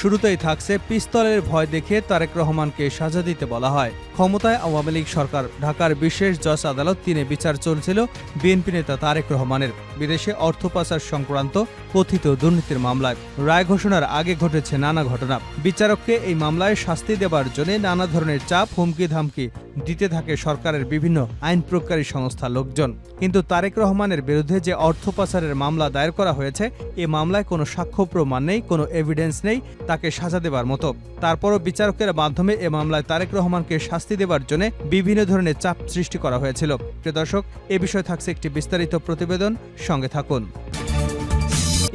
শুরুতেই থাকছে পিস্তলের ভয় দেখে তারেক রহমানকে সাজা দিতে বলা হয়। ক্ষমতায় আওয়ামী লীগ সরকার, ঢাকার বিশেষ জজ আদালত তিনে বিচার চলছিল বিএনপি নেতা তারেক রহমানের। বিদেশে অর্থ পাচার সংক্রান্ত কথিত দুর্নীতির মামলায় রায় ঘোষণার আগে ঘটেছে নানা ঘটনা। বিচারককে এই মামলায় শাস্তি দেবার জন্য নানা ধরনের চাপ, হুমকি ধামকি দিতে থাকে সরকারের বিভিন্ন আইন প্রকারী সংস্থা লোকজন। কিন্তু তারেক রহমানের বিরুদ্ধে যে অর্থ পাচারের মামলা দায়ের করা হয়েছে, এ মামলায় কোনো সাক্ষ্য প্রমাণ নেই, কোনো এভিডেন্স নেই তাকে সাজা দেবার মতো। তারপরও বিচারকের মাধ্যমে এ মামলায় তারেক রহমানকে শাস্তি দেবার জন্য বিভিন্ন ধরনের চাপ সৃষ্টি করা হয়েছিল। প্রিয় দর্শক, এ বিষয়ে থাকছে একটি বিস্তারিত প্রতিবেদন। সঙ্গে থাকুন।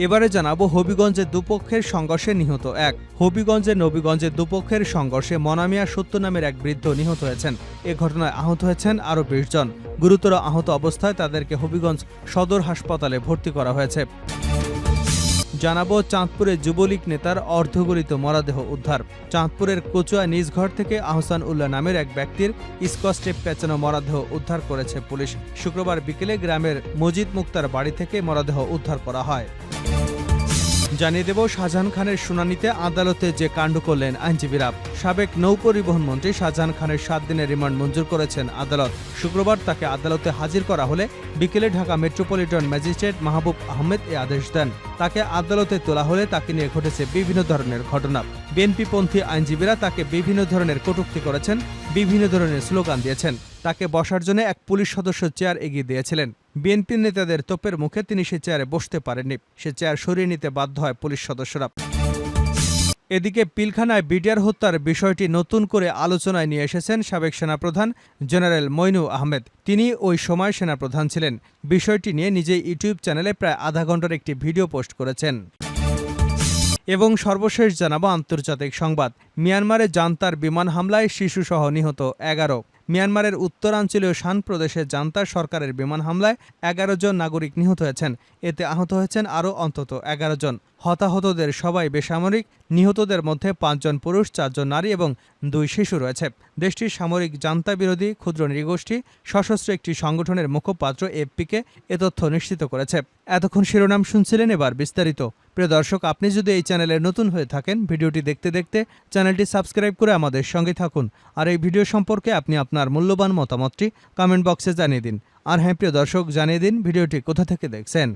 এবারে জানাব হবিগঞ্জে দুপক্ষের সংঘর্ষে নিহত এক। হবিগঞ্জে নবীগঞ্জে দুপক্ষের সংঘর্ষে মনামিয়া সত্য নামের এক বৃদ্ধ নিহত হয়েছেন। এ ঘটনায় আহত হয়েছেন আরও বিশ জন। গুরুতর আহত অবস্থায় তাদেরকে হবিগঞ্জ সদর হাসপাতালে ভর্তি করা হয়েছে। জানাব চাঁদপুরে যুবলীগ নেতার অর্ধগলিত মরাদেহ উদ্ধার। চাঁদপুরের কচুয়া নিজ ঘর থেকে আহসান উল্লাহ নামের এক ব্যক্তির স্কচটেপ পেঁচানো মরাদেহ উদ্ধার করেছে পুলিশ। শুক্রবার বিকেলে গ্রামের মজিদ মুক্তার বাড়ি থেকে মরাদেহ উদ্ধার করা হয়। জানিয়ে দেব, শাহজাহান খানের শুনানিতে আদালতে যে কাণ্ড করলেন আইনজীবীরা, সাবেক নৌ পরিবহন মন্ত্রী শাহজাহান খানের সাত দিনের রিমান্ড মঞ্জুর করেছেন আদালত। শুক্রবার তাকে আদালতে হাজির করা হলে বিকেলে ঢাকা মেট্রোপলিটন ম্যাজিস্ট্রেট মাহবুব আহমেদ এ আদেশ দেন। তাকে আদালতে তোলা হলে তাকে নিয়ে ঘটেছে বিভিন্ন ধরনের ঘটনা। বিএনপিপন্থী আইনজীবীরা তাকে বিভিন্ন ধরনের কটূক্তি করেছেন, বিভিন্ন ধরনের স্লোগান দিয়েছেন। তাকে বসার জন্য এক পুলিশ সদস্য চেয়ার এগিয়ে দিয়েছিলেন। বিএনপি নেতাদের তোপের মুখে তিনি সে চেয়ারে বসতে পারেননি। সে চেয়ার সরিয়ে নিতে বাধ্য হয় পুলিশ সদস্যরা। এদিকে পিলখানায় বিডিআর হত্যার বিষয়টি নতুন করে আলোচনায় নিয়ে এসেছেন সাবেক সেনাপ্রধান জেনারেল মইনু আহমেদ। তিনি ওই সময় সেনাপ্রধান ছিলেন। বিষয়টি নিয়ে নিজেই ইউটিউব চ্যানেলে প্রায় আধা ঘণ্টার একটি ভিডিও পোস্ট করেছেন। এবং সর্বশেষ জানাব আন্তর্জাতিক সংবাদ। মিয়ানমারে জান্তার বিমান হামলায় শিশুসহ নিহত এগারো। মিয়ানমারের উত্তরাঞ্চলীয় শান প্রদেশে জান্তার সরকারের বিমান হামলায় এগারো জন নাগরিক নিহত হয়েছেন। এতে আহত হয়েছেন আরও অন্তত এগারো জন। হতাহতদের সবাই বেসামরিক, নিহতদের মধ্যে পাঁচজন পুরুষ, চারজন নারী এবং দুই শিশু রয়েছে। দেশটির সামরিক জান্তা বিরোধী ক্ষুদ্র নৃগোষ্ঠী সশস্ত্র একটি সংগঠনের মুখপাত্র এফপিকে এ তথ্য নিশ্চিত করেছে। এতক্ষণ শিরোনাম শুনছিলেন এবার বিস্তারিত। প্রিয় দর্শক, আপনি যদি এই চ্যানেলে নতুন হয়ে থাকেন, ভিডিওটি দেখতে দেখতে চ্যানেলটি সাবস্ক্রাইব করে আমাদের সঙ্গে থাকুন। আর এই ভিডিও সম্পর্কে আপনি আপনার মূল্যবান মতামতটি কমেন্ট বক্সে জানিয়ে দিন। আর হ্যাঁ প্রিয় দর্শক, জানিয়ে দিন ভিডিওটি কোথা থেকে দেখছেন।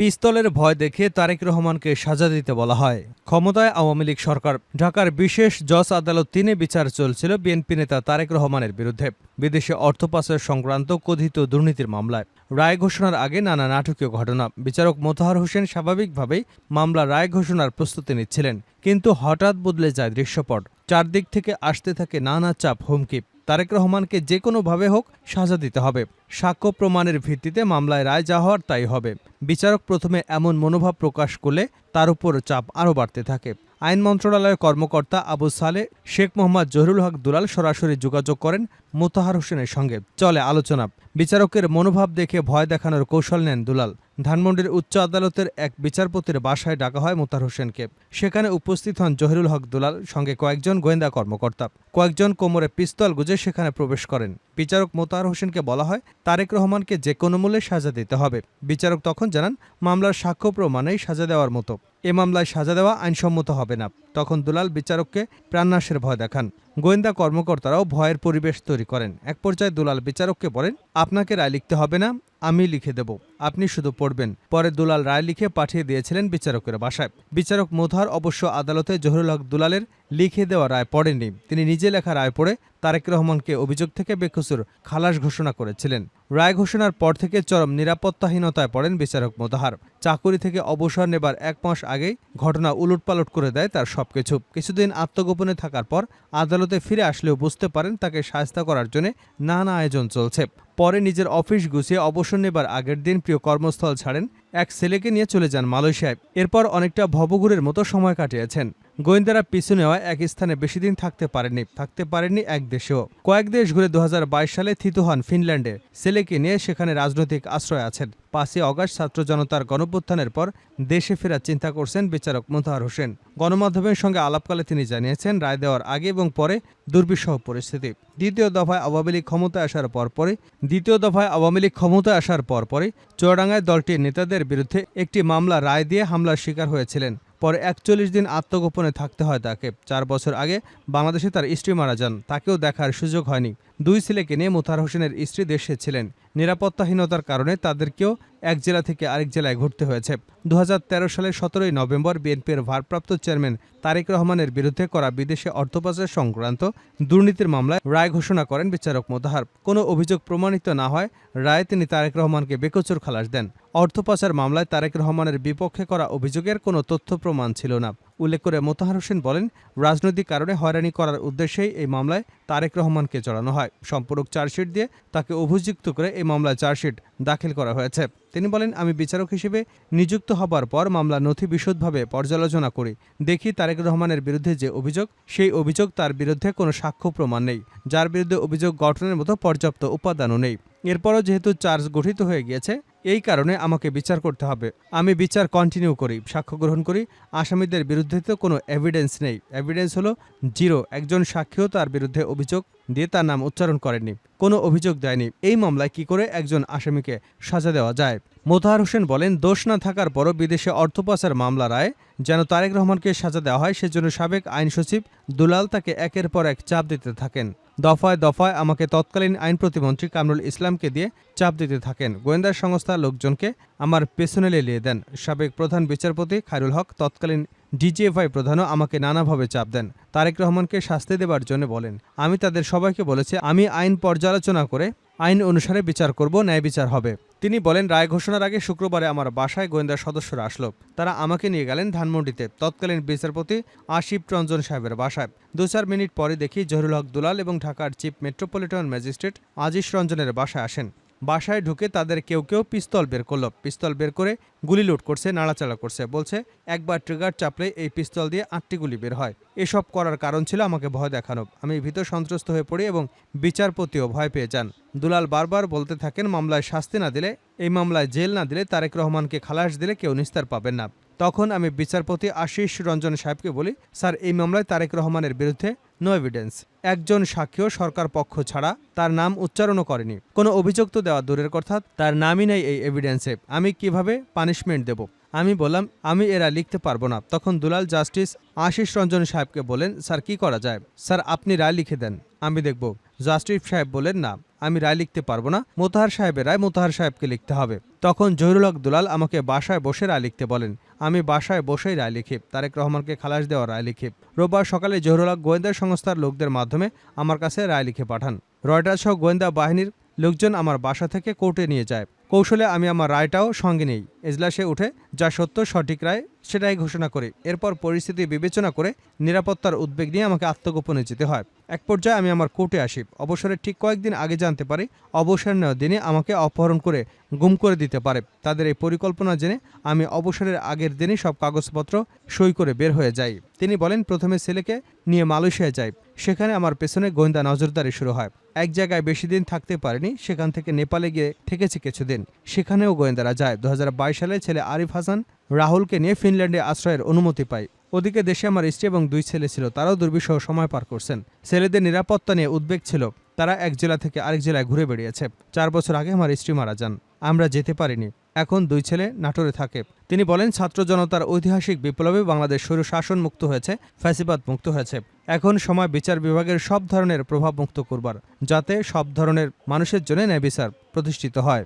পিস্তলের ভয় দেখে তারেক রহমানকে সাজা দিতে বলা হয়। ক্ষমতায় আওয়ামী লীগ সরকার। ঢাকার বিশেষ জজ আদালত তিনে বিচার চলছিল বিএনপি নেতা তারেক রহমানের বিরুদ্ধে। বিদেশে অর্থ পাচার সংক্রান্ত কথিত দুর্নীতির মামলায়। রায় ঘোষণার আগে নানা নাটকীয় ঘটনা। বিচারক মোতাহার হোসেন স্বাভাবিকভাবেই মামলা রায় ঘোষণার প্রস্তুতি নিচ্ছিলেন। কিন্তু হঠাৎ বদলে যায় দৃশ্যপট। চারদিক থেকে আসতে থাকে নানা চাপ, হুমকি। তারেক রহমানকে যে কোনোভাবে হোক সাজা দিতে হবে। সাক্ষ্য প্রমাণের ভিত্তিতে মামলায় রায় যা হওয়ার তাই হবে। বিচারক প্রথমে এমন মনোভাব প্রকাশ করলে তার উপর চাপ আরও বাড়তে থাকে। আইন মন্ত্রণালয়ের কর্মকর্তা আবু সালে শেখ মোহাম্মদ জহিরুল হক দুলাল সরাসরি যোগাযোগ করেন মোতাহার হোসেনের সঙ্গে। চলে আলোচনা। বিচারকের মনোভাব দেখে ভয় দেখানোর কৌশল নেন দুলাল। ধানমন্ডির উচ্চ আদালতের এক বিচারপতির বাসায় ডাকা হয় মোতার হোসেনকে। সেখানে উপস্থিত হন জহিরুল হক দুলাল, সঙ্গে কয়েকজন গোয়েন্দা কর্মকর্তা। কয়েকজন কোমরে পিস্তল গুজে সেখানে প্রবেশ করেন। বিচারক মোতাহার হোসেনকে বলা হয়, তারেক রহমানকে যে কোনো মূল্যে সাজা দিতে হবে। বিচারক তখন জানান, মামলার সাক্ষ্য প্রমাণেই সাজা দেওয়ার মতো। এ মামলায় সাজা দেওয়া আইনসম্মত হবে না। তখন দুলাল বিচারককে প্রাণনাশের ভয় দেখান। গোয়েন্দা কর্মকর্তারাও ভয়ের পরিবেশ তৈরি করেন। এক পর্যায়ে দুলাল বিচারককে বলেন, আপনাকে রায় লিখতে হবে না আমি লিখে দেব। আপনি শুধু পড়বেন। পরে দুলাল রায় লিখে পাঠিয়ে দিয়েছিলেন বিচারকের বাসায়। বিচারক মোধার অবশ্য আদালতে জহুরুল হক দুলালের লিখে দেওয়া রায় পড়েননি। তিনি নিজে লেখা রায় পড়ে তারেক রহমানকে অভিযোগ থেকে বেকসুর খালাস ঘোষণা করেছিলেন। রায় ঘোষণার পর থেকে চরম নিরাপত্তাহীনতায় পড়েন বিচারক মোতাহার চাকুরি থেকে অবসর নেবার এক মাস আগেই ঘটনা উলটপালট করে দেয় তার সবকিছু। কিছুদিন আত্মগোপনে থাকার পর আদালতে ফিরে আসলেও বুঝতে পারেন তাকে সাহায্য করার জন্য নানা আয়োজন চলছে। পরে নিজের অফিস গুছিয়ে অবসর নেবার আগের দিন প্রিয় কর্মস্থল ছাড়েন। এক ছেলেকে নিয়ে চলে যান মালয়েশিয়ায় এরপর অনেকটা ভবঘুরের মতো সময় কাটিয়েছেন। গোয়েন্দারা পিছু নেওয়া এক স্থানে বেশি দিন থাকতে পারেননি। থাকতে পারেননি এক দেশেও। কয়েক দেশ ঘুরে দু হাজার বাইশ সালে থিত হন ফিনল্যান্ডে। ছেলেকে নিয়ে সেখানে রাজনৈতিক আশ্রয় আছেন। পাঁচই অগাস্ট ছাত্র জনতার গণভ্যুত্থানের পর দেশে ফেরার চিন্তা করছেন বিচারক মোতাহার হোসেন। গণমাধ্যমের সঙ্গে আলাপকালে তিনি জানিয়েছেন, রায় দেওয়ার আগে এবং পরে দুর্বিষহ পরিস্থিতি। দ্বিতীয় দফায় আওয়ামী লীগ ক্ষমতায় আসার পরপরই দ্বিতীয় দফায় আওয়ামী লীগ ক্ষমতায় আসার পরপরই চুয়াডাঙ্গায় দলটির নেতাদের বিরুদ্ধে একটি মামলা রায় দিয়ে হামলার শিকার হয়েছিলেন। পরে একচল্লিশ দিন আত্মগোপনে থাকতে হয় তাকে। চার বছর আগে বাংলাদেশে তার স্ত্রী মারা যান। তাকেও দেখার সুযোগ হয়নি। দুই ছেলেকে নিয়ে মোতার হোসেনের স্ত্রী দেশে ছিলেন। নিরাপত্তাহীনতার কারণে তাদেরকেও এক জেলা থেকে আরেক জেলায় ঘুরতে হয়েছে। দু হাজার তেরো সালের সতেরোই নভেম্বর বিএনপির ভারপ্রাপ্ত চেয়ারম্যান তারেক রহমানের বিরুদ্ধে করা বিদেশে অর্থপাচার সংক্রান্ত দুর্নীতির মামলায় রায় ঘোষণা করেন বিচারক মোতাহার। কোনো অভিযোগ প্রমাণিত না হয় রায়ে তিনি তারেক রহমানকে বেকচুর খালাস দেন। অর্থপাচার মামলায় তারেক রহমানের বিপক্ষে করা অভিযোগের কোনো তথ্য প্রমাণ ছিল না। উল্লেখ করে মোতাহার হোসেন বলেন, রাজনৈতিক কারণে হয়রানি করার উদ্দেশ্যেই এই মামলায় তারেক রহমানকে জড়ানো হয়। সম্পূরক চার্জশিট দিয়ে তাকে অভিযুক্ত করে এই মামলায় চার্জশিট দাখিল করা হয়েছে। তিনি বলেন, আমি বিচারক হিসেবে নিযুক্ত হবার পর মামলা নথি বিশদভাবে পর্যালোচনা করি। দেখি তারেক রহমানের বিরুদ্ধে যে অভিযোগ, সেই অভিযোগ তার বিরুদ্ধে কোনো সাক্ষ্য প্রমাণ নেই। যার বিরুদ্ধে অভিযোগ গঠনের মতো পর্যাপ্ত উপাদানও নেই। এরপরও যেহেতু চার্জ গঠিত হয়ে গিয়েছে এই কারণে আমাকে বিচার করতে হবে। আমি বিচার কন্টিনিউ করি, সাক্ষ্য গ্রহণ করি। আসামিদের বিরুদ্ধে তো কোনো এভিডেন্স নেই। এভিডেন্স হলো জিরো। একজন সাক্ষীও তার বিরুদ্ধে অভিযোগ দিয়ে তার নাম উচ্চারণ করেনি কোনো অভিযোগ দেয়নি। এই মামলায় কি করে একজন আসামিকে সাজা দেওয়া যায়? মোতাহার হোসেন বলেন, দোষ না থাকার পরও বিদেশে অর্থ পাচার মামলা রায়। যেন তারেক রহমানকে সাজা দেওয়া হয়, সেজন্য সাবেক আইন সচিব দুলাল তাকে একের পর এক চাপ দিতে থাকেন। দফায় দফায় আমাকে তৎকালীন আইন প্রতিমন্ত্রী কামরুল ইসলামকে দিয়ে চাপ দিতে থাকেন। গোয়েন্দা সংস্থার লোকজনকে আমার পেছনে লেলিয়ে দেন। সাবেক প্রধান বিচারপতি খায়রুল হক, তৎকালীন ডিজিএফআই প্রধানও আমাকে নানাভাবে চাপ দেন। তারেক রহমানকে শাস্তি দেবার জন্য বলেন, আমি তাদের সবাইকে বলেছি, আমি আইন পর্যালোচনা করে আইন অনুসারে বিচার করব, ন্যায় বিচার হবে। তিনি বলেন, রায় ঘোষণার আগে শুক্রবারে আমার বাসায় গোয়েন্দা সদস্যরা আসলো। তারা আমাকে নিয়ে গেলেন ধানমন্ডিতে। তৎকালীন বিচারপতি আশিফ রঞ্জন সাহেবের বাসায়। দু চার মিনিট পরে দেখি জহুরুল হক দুলাল এবং ঢাকার চিফ মেট্রোপলিটন ম্যাজিস্ট্রেট আজিজ রঞ্জনের বাসায় আসেন। বাসায় ঢুকে তাদের কেউ কেউ পিস্তল বের করল। পিস্তল বের করে গুলি লুট করছে, নাড়াচাড়া করছে। বলছে, একবার ট্রিগার চাপলে এই পিস্তল দিয়ে আটটি গুলি বের হয়। এসব করার কারণ ছিল আমাকে ভয় দেখানো। আমি ভীত, সন্ত্রস্ত হয়ে পড়ি এবং বিচারপতিও ভয় পেয়ে যান। দুলাল বারবার বলতে থাকেন, মামলায় শাস্তি না দিলে, এই মামলায় জেল না দিলে তারেক রহমানকে খালাস দিলে কেউ নিস্তার পাবেন না। তখন আমি বিচারপতি আশিস রঞ্জন সাহেবকে বলি, স্যার, এই মামলায় তারেক রহমানের বিরুদ্ধে নো এভিডেন্স একজন সাক্ষীও সরকার পক্ষ ছাড়া তার নাম উচ্চারণও করেনি। কোনো অভিযোগ তো দেওয়া দূরের কথা, তার নামই নেই এই এভিডেন্সে আমি কীভাবে পানিশমেন্ট দেব? আমি বললাম, আমি এরা লিখতে পারব না। তখন দুলাল জাস্টিস আশিস রঞ্জন সাহেবকে বলেন স্যার, কি করা যায়? স্যার, আপনি রায় লিখে দেন। আমি দেখব। জাস্টিস সাহেব বলেন না, আমি রায় লিখতে পারব না। মোতাহার সাহেবের রায় মোতাহার সাহেবকে লিখতে হবে। তখন জহিরুল হক দুলাল আমাকে বাসায় বসে রায় লিখতে বলেন। আমি বাসায় বসেই রায় লিখি। তারেক রহমানকে খালাস দেওয়া রায় লিখি। রোববার সকালে জহিরুল হক গোয়েন্দা সংস্থার লোকদের মাধ্যমে আমার কাছে রায় লিখে পাঠান। রয়টার্স সহ গোয়েন্দা বাহিনীর লোকজন আমার বাসা থেকে কোর্টে নিয়ে যায়। কৌশলে আমি আমার রায়টাও সঙ্গে নেই। এজলাসে উঠে যা সত্য সঠিক রায় সেটাই ঘোষণা করি। এরপর পরিস্থিতি বিবেচনা করে নিরাপত্তার উদ্বেগ নিয়ে আমাকে আত্মগোপনে যেতে হয়। এক পর্যায়ে আমি আমার কোর্টে আসি। অবসরের ঠিক কয়েকদিন আগে জানতে পারি, অবসর নেওয়ার দিনে আমাকে অপহরণ করে গুম করে দিতে পারে। তাদের এই পরিকল্পনা জেনে আমি অবসরের আগের দিনই সব কাগজপত্র সই করে বের হয়ে যাই। তিনি বলেন, প্রথমে ছেলেকে নিয়ে মালয়েশিয়ায় যাই। সেখানে আমার পেছনে গোয়েন্দা নজরদারি শুরু হয়। এক জায়গায় বেশি দিন থাকতে পারেনি, সেখান থেকে নেপালে গিয়ে থেকেছি কিছুদিন। সেখানেও গোয়েন্দারা যায়। দু হাজার বাইশ সালে ছেলে আরিফ হাসান রাহুলকে নিয়ে ফিনল্যান্ডে আশ্রয়ের অনুমতি পাই ওদিকে দেশে আমার স্ত্রী এবং দুই ছেলে ছিল, তারাও দুর্বিষহ সময় পার করছেন। ছেলেদের নিরাপত্তা নিয়ে উদ্বেগ ছিল, তারা এক জেলা থেকে আরেক জেলায় ঘুরে বেড়িয়েছে। চার বছর আগে আমার স্ত্রী মারা যান। আমরা যেতে পারিনি। এখন দুই ছেলে নাটোরে থাকে। তিনি বলেন, ছাত্র জনতার ঐতিহাসিক বিপ্লবে বাংলাদেশ স্বৈর শাসন মুক্ত হয়েছে, ফ্যাসিবাদ মুক্ত হয়েছে। এখন সময় বিচার বিভাগের সব ধরনের প্রভাব মুক্ত করবার, যাতে সব ধরনের মানুষের জন্য ন্যায় বিচার প্রতিষ্ঠিত হয়।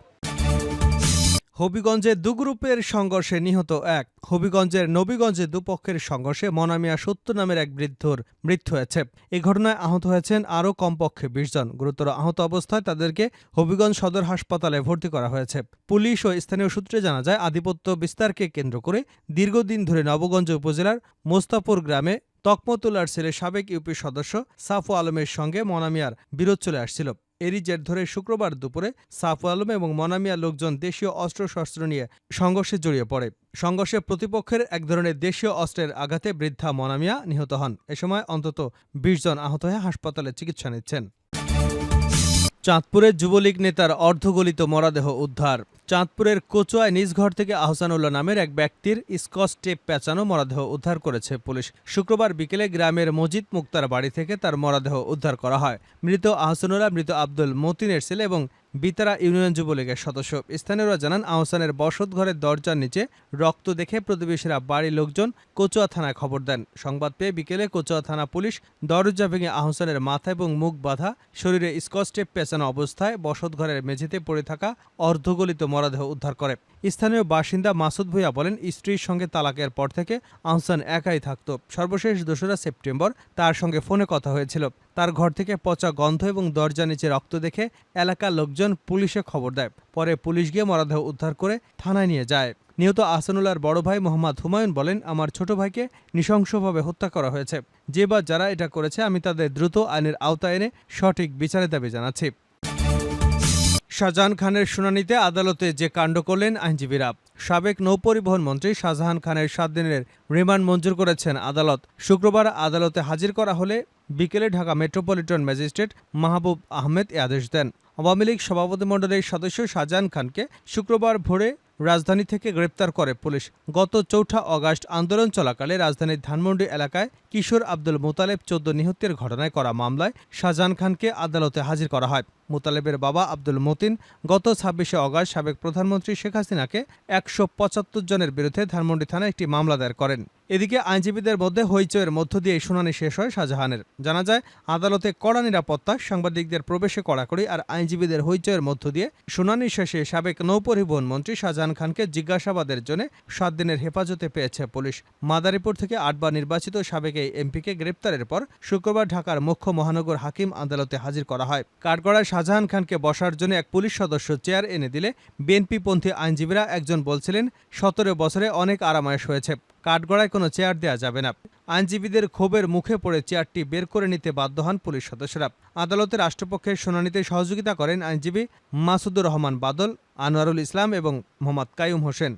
হবিগঞ্জে দু গ্রুপের সংঘর্ষে নিহত এক। হবিগঞ্জের নবীগঞ্জে দুপক্ষের সংঘর্ষে মনামিয়া সত্য নামের এক বৃদ্ধর মৃত্যু হয়েছে। এই ঘটনায় আহত হয়েছেন আরও কমপক্ষে বিশ জন। গুরুতর আহত অবস্থায় তাদেরকে হবিগঞ্জ সদর হাসপাতালে ভর্তি করা হয়েছে। পুলিশ ও স্থানীয় সূত্রে জানা যায়, আধিপত্য বিস্তারকে কেন্দ্র করে দীর্ঘদিন ধরে নবগঞ্জ উপজেলার মোস্তাপুর গ্রামে তকমতুল্লার ছেলে সাবেক ইউপি সদস্য সাফু আলমের সঙ্গে মনামিয়ার বিরোধ চলে আসছিল। এরই জের ধরে শুক্রবার দুপুরে সাফু আলম এবং মনামিয়া লোকজন দেশীয় অস্ত্রশস্ত্র নিয়ে সংঘর্ষে জড়িয়ে পড়ে। সংঘর্ষে প্রতিপক্ষের এক ধরনের দেশীয় অস্ত্রের আঘাতে বৃদ্ধা মনামিয়া নিহত হন। এ সময় অন্তত বিশ জন আহত হয়ে হাসপাতালে চিকিৎসা নিচ্ছেন। চাঁদপুরের যুবলীগ নেতার অর্ধগলিত মরাদেহ উদ্ধার। চাঁদপুরের কোচোয়ায় নিজ ঘর থেকে আহসানুল্লাহ নামের এক ব্যক্তির স্কচ টেপ পেঁচানো মরাদেহ উদ্ধার করেছে পুলিশ। শুক্রবার বিকেলে গ্রামের মজিদ মুক্তার বাড়ি থেকে তার মরাদেহ উদ্ধার করা হয়। মৃত আহসানুল্লাহ, মৃত আব্দুল মতিনের ছেলে এবং বিতারা ইউনিয়ন যুবলীগের সদস্য। স্থানীয়রা জানান, আহসানের বসত ঘরের দরজার নিচে রক্ত দেখে প্রতিবেশীরা বাড়ির লোকজন কচুয়া থানায় খবর দেন। সংবাদ পেয়ে বিকেলে কচুয়া থানা পুলিশ দরজা ভেঙে আহসানের মাথা এবং মুখ বাঁধা, শরীরে স্কচ টেপ পেঁচানো অবস্থায় বসত ঘরের মেঝেতে পড়ে থাকা অর্ধগলিত মরাদেহ উদ্ধার করে। স্থানীয় বাসিন্দা মাসুদ ভুইয়া বলেন, স্ত্রীর সঙ্গে তালাকের পর থেকে আহসান একাই থাকত। সর্বশেষ দোসরা সেপ্টেম্বর তার সঙ্গে ফোনে কথা হয়েছিল। তার ঘর থেকে পচা গন্ধ এবং দরজা নিচে রক্ত দেখে এলাকার লোকজন পুলিশে খবর দেয়। পরে পুলিশ গিয়ে মরদেহ উদ্ধার করে থানায় নিয়ে যায়। নিহত আহসানুল্লাহর বড় ভাই মোহাম্মদ হুমায়ুন বলেন, আমার ছোট ভাইকে নৃশংসভাবে হত্যা করা হয়েছে। যে বা যারা এটা করেছে, আমি তাদের দ্রুত আইনের আওতায় এনে সঠিক বিচারের দাবি জানাচ্ছি। শাহজাহান খানের শুনানিতে আদালতে যে কাণ্ড করলেন আইনজীবীরা, সাবেক নৌপরিবহন মন্ত্রী শাহজাহান খানের সাত দিনের রিমান্ড মঞ্জুর করেছেন আদালত। শুক্রবার আদালতে হাজির করা হলে বিকেলে ঢাকা মেট্রোপলিটন ম্যাজিস্ট্রেট মাহবুব আহমেদ এ আদেশ দেন। আওয়ামী লীগ সভাপতিমণ্ডলীর সদস্য শাহজাহান খানকে শুক্রবার ভোরে রাজধানী থেকে গ্রেপ্তার করে পুলিশ। গত চৌঠা অগাস্ট আন্দোলন চলাকালে রাজধানীর ধানমন্ডি এলাকায় কিশোর আব্দুল মোতালেব চোদ্দ নিহতের ঘটনায় করা মামলায় শাহজাহান খানকে আদালতে হাজির করা হয়। মোতালেবের বাবা আব্দুল মতিন গত ছাব্বিশে অগাস্ট সাবেক প্রধানমন্ত্রী শেখ হাসিনাকে একশো পঁচাত্তর জনের বিরুদ্ধে ধানমন্ডি থানায় একটি মামলা দায়ের করেন। এদিকে আইনজীবীদের মধ্যে হইচয়ের মধ্য দিয়ে শুনানি শেষ হয় শাহজাহানের। জানা যায়, আদালতে কড়া নিরাপত্তা, সাংবাদিকদের প্রবেশে কড়াকড়ি আর আইনজীবীদের হইচয়ের মধ্য দিয়ে শুনানি শেষে সাবেক নৌপরিবহন মন্ত্রী শাহজাহান খানকে জিজ্ঞাসাবাদের জন্য সাত দিনের হেফাজতে পেয়েছে পুলিশ। মাদারীপুর থেকে আটবার নির্বাচিত সাবেক এই এমপিকে গ্রেপ্তারের পর শুক্রবার ঢাকার মুখ্য মহানগর হাকিম আদালতে হাজির করা হয়। কাঠগড়ায় শাহজাহান খানকে বসার জন্য এক পুলিশ সদস্য চেয়ার এনে দিলে বিএনপিপন্থী আইনজীবীরা একজন বলছিলেন, সতেরো বছরে অনেক আরামায়েশ হয়েছে, কাঠগড়ায় কোনো চেয়ার দেওয়া যাবে না। আইনজীবীদের ক্ষোভের মুখে পড়ে চেয়ারটি বের করে নিতে বাধ্য হন পুলিশ সদস্যরা। আদালতে রাষ্ট্রপক্ষের শুনানিতে সহযোগিতা করেন আইনজীবী মাসুদুর রহমান বাদল, আনোয়ারুল ইসলাম এবং মোহাম্মদ কাইম হোসেন।